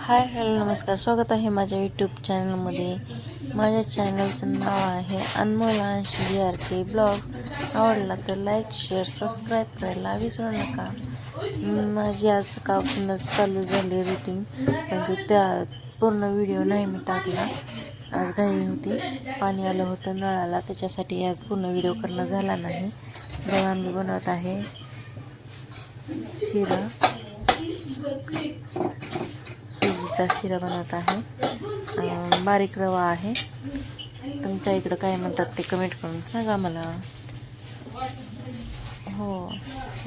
Hi hello नमस्कार. स्वागत आहे माझ्या यूट्यूब चॅनलमध्ये माझ्या चॅनलचं नाव आहे अनमोल अंश आर के ब्लॉग आवडला तर लाईक शेअर सबस्क्राईब करायला विसरू नका. माझी आज सकाळपासूनच चालू झाली रुटीन परंतु त्या पूर्ण व्हिडिओ नाही मी टाकला. आज घाई होती. पाणी आलं होतं नळाला. त्याच्यासाठी आज पूर्ण व्हिडिओ करणं झाला नाही. जेव्हा मी बनवत आहे शिरा. भाजीचा शिरा बनवत आहे बारीक रवा आहे. तुमच्या इकडं काय म्हणतात ते कमेंट करून सांगा मला. हो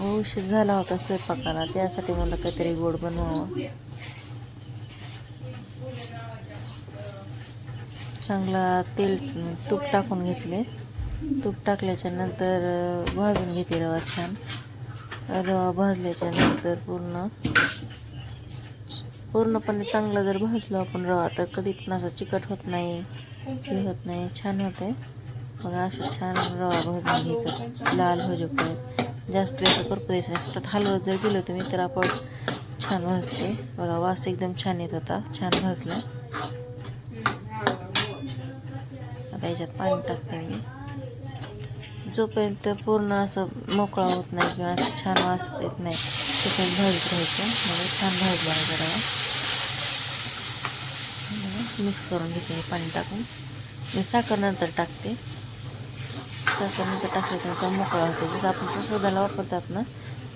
उशीर झाला होता स्वयंपाकाला. त्यासाठी मला काहीतरी गोड बनवावं. चांगला तेल तूप टाकून घेतले. तूप टाकल्याच्या नंतर भाजून घेते रवा छान. रवा भाजल्याच्या नंतर पूर्ण पूर्णपणे चांगला जर भाजलो आपण रवा तर कधी पण असं चिकट होत नाही हे होत नाही. छान होते. मग असं छान रवा भाजून घ्यायचं. लाल भाजूपर्यंत जास्त वेळ करपदायचं नाही. सतत हलवत जर गेलो तुम्ही तर आपण छान भाजते बघा वास एकदम छान येत होता. छान भाजला. आता याच्यात पाणी टाकते मी. जोपर्यंत पूर्ण असं मोकळा होत नाही किंवा असं छान वास येत नाही तसंच भाजत राहायचं म्हणजे छान भाजला जरा. मिक्स करून घेते पाणी टाकून. मी साखर नंतर टाकते साखर नंतर टाकल्यानंतर मोकळा होतो. जसं आपण प्रसादाला वापरतात ना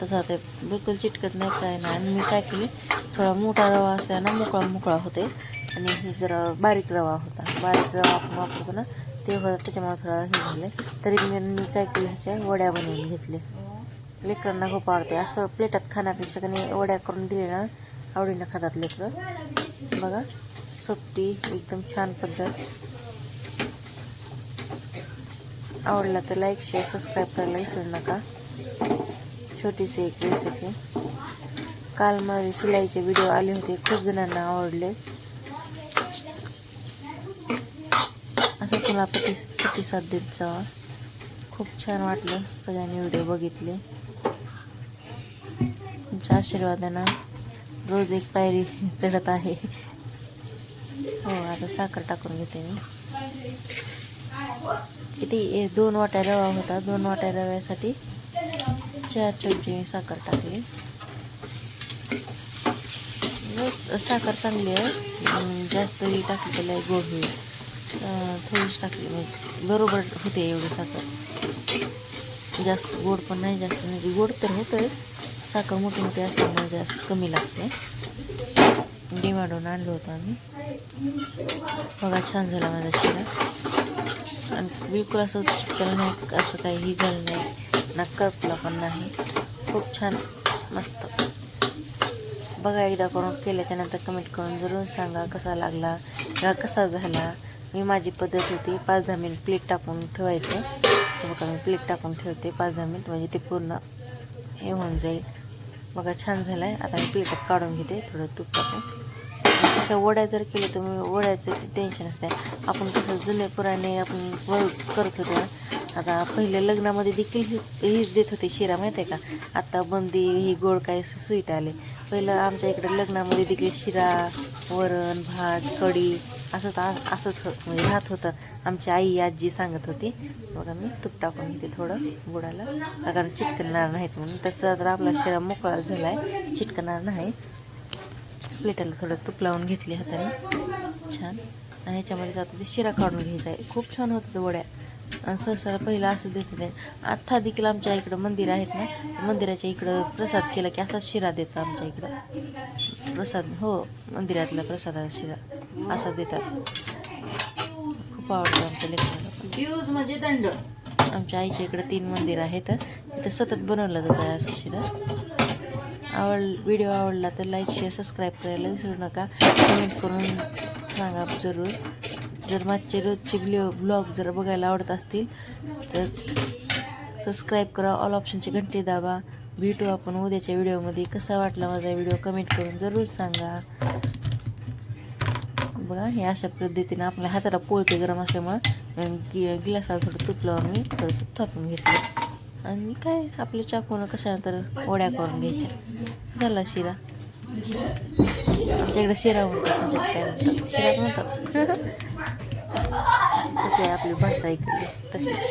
तसा ते बिलकुल चिटकत नाही काय नाही. आणि मी काय केली थोडा मोठा रवा असल्यानं मोकळा मोकळा होते. आणि हे जरा बारीक रवा होता. बारीक रवा आपण वापरतो ना ते होता. त्याच्यामुळे थोडा हे झाले. तरी मी मी काय केलं ह्याच्या वड्या बनवून घेतले लेकरांना खूप आवडते. असं प्लेटात खाण्यापेक्षा त्यांनी वड्या करून दिले ना आवडीनं खातात लेकरं. बघा. सोपी एकदम छान पद्धत. आवडला तर लाईक शेअर सबस्क्राईब करायला विसरू नका. छोटीशी एक रेसिपी काल माझे शिलाईचे व्हिडिओ आले होते. खूप जणांना आवडले. असं तुला प्रतिस प्रतिसाद देत जावा. खूप छान वाटलं सगळ्यांनी व्हिडिओ बघितले. तुमच्या आशीर्वादानं रोज एक पायरी चढत आहे. हो आता साखर टाकून घेते मी. किती ए- दोन वाट्या रवा होता. दोन वाट्या रव्यासाठी चार चमचे मी साखर टाकली. साखर चांगली आहे. जास्त ही टाकली त्याला गोड होईल. थोडीच टाकली म्हणजे बरोबर होते एवढी साखर. जास्त गोड पण नाही जास्त म्हणजे गोड तर होतंच. साखर मोठी मोठी असल्यामुळे जास्त कमी लागते. निवाडून आणलो होतो आम्ही. बघा छान झाला माझा शिरा. आणि बिलकुल असं चिपकलं नाही असं काही झालं नाही. ना पण नाही. खूप छान मस्त. बघा एकदा करून केल्याच्यानंतर कमेंट करून जरूर सांगा कसा लागला किंवा कसा झाला. मी माझी पद्धत होती पाच दहा मिनिट प्लेट टाकून ठेवायचं. तर बघा मी प्लेट टाकून ठेवते पाच दहा मिनिट म्हणजे ते पूर्ण हे होऊन जाईल. बघा छान झालं आहे आता मी प्लेटात काढून घेते थोडं तूप टाकून. तशा वड्या जर केल्या तर मी वड्याचं टेन्शन असते आपण कसं जुने पुराणे आपण वर करत होते ना आता पहिल्या लग्नामध्ये देखील ही हीच देत होते शिरा माहिती आहे का? आत्ता बंदी ही गोड काय स्वीट आले. पहिलं आमच्या इकडे लग्नामध्ये देखील शिरा वरण भात कढी असं तर असंच म्हणजे राहत होतं. आमची आई आजी सांगत होती बघा मी तूप टाकून घेते थोडं बुडाला. कारण चिटकणार नाहीत म्हणून. तसं तर आपला शिरा मोकळा झाला आहे चिटकणार नाही. प्लेटाला थोडं तूप लावून घेतली हाताने. छान. आणि ह्याच्यामध्ये आता ते शिरा काढून घ्यायचा. आहे खूप छान होतं वड्या. आणि सहसा पहिलं असं देत होते. आत्ता देखील आमच्या इकडं मंदिर आहेत ना मंदिराच्या इकडं प्रसाद केला की असाच शिरा देतात आमच्या इकडं. प्रसाद हो मंदिरातला प्रसादाचा शिरा असा देतात. खूप आवडतं आमच्या लेकराला. व्ह्यूज म्हणजे दंड. आमच्या आईच्या इकडं तीन मंदिर आहेत. तिथं सतत बनवलं जातं आहे असं शिरा. आवड व्हिडिओ आवडला तर लाईक शेअर सबस्क्राईब करायला विसरू नका. कमेंट करून सांगा जरूर. जर मागचे रोजचे ब्लॉग ब्लॉग जर बघायला आवडत असतील तर सबस्क्राईब करा. ऑल ऑप्शनची घंटी दाबा. भेटू आपण उद्याच्या व्हिडिओमध्ये. कसा वाटला माझा व्हिडिओ कमेंट करून जरूर सांगा. बघा हे अशा पद्धतीनं आपल्या हाताला पोळते गरम असल्यामुळं गि गिलासाला थोडं तूप लावून मी थोडंसं थापून घेतलं. आणि काय आपल्या चाकूनं कशानंतर ओढ्या करून घ्यायच्या. झाला शिरा. आमच्याकडे शिरा म्हणतात म्हणतात. शिराच म्हणतात. कशी आहे आपली भाषा ऐकली तशीच.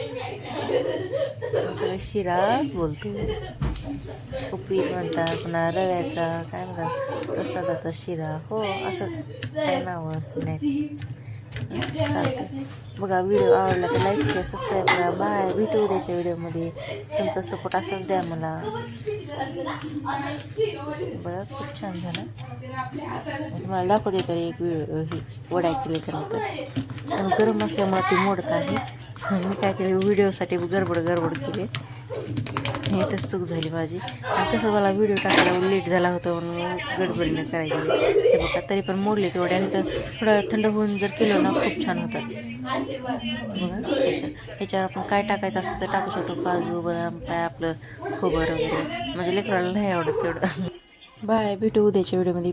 सगळे शिराच बोलतो. उपीट म्हणतात पुन्हा रव्याचा काय म्हणतात? प्रसादाचा शिरा. हो असंच. काय नावं असं नाही चालतं बघा व्हिडिओ आवडला तर लाईक शेअर सबस्क्राईब करा. बाय. भेटू उद्याच्या व्हिडिओमध्ये. तुमचा सपोर्ट असाच द्या मला. बघा खूप छान झालं. तुम्हाला दाखवते तर एक व्हिडिओ ही वडा केल्याच्यानंतर. पण गरम असल्यामुळे ती मोडत आहे. मी काय केले व्हिडिओसाठी गडबड गडबड केली. हे तर चूक झाली माझी. कसं मला व्हिडिओ टाकायला लेट झाला होता म्हणून गडबडीने करायची. हे बघा तरी पण मोडले तेवढे आणि तर थोडं थंड होऊन जर केलं ना खूप छान होतात. बघा अशा ह्याच्यावर आपण काय टाकायचं असतं तर टाकू शकतो. काजू बदाम काय आपलं खोबरं वगैरे. म्हणजे लेकराला नाही आवडत तेवढं. बाय भेटू उद्याच्या व्हिडिओमध्ये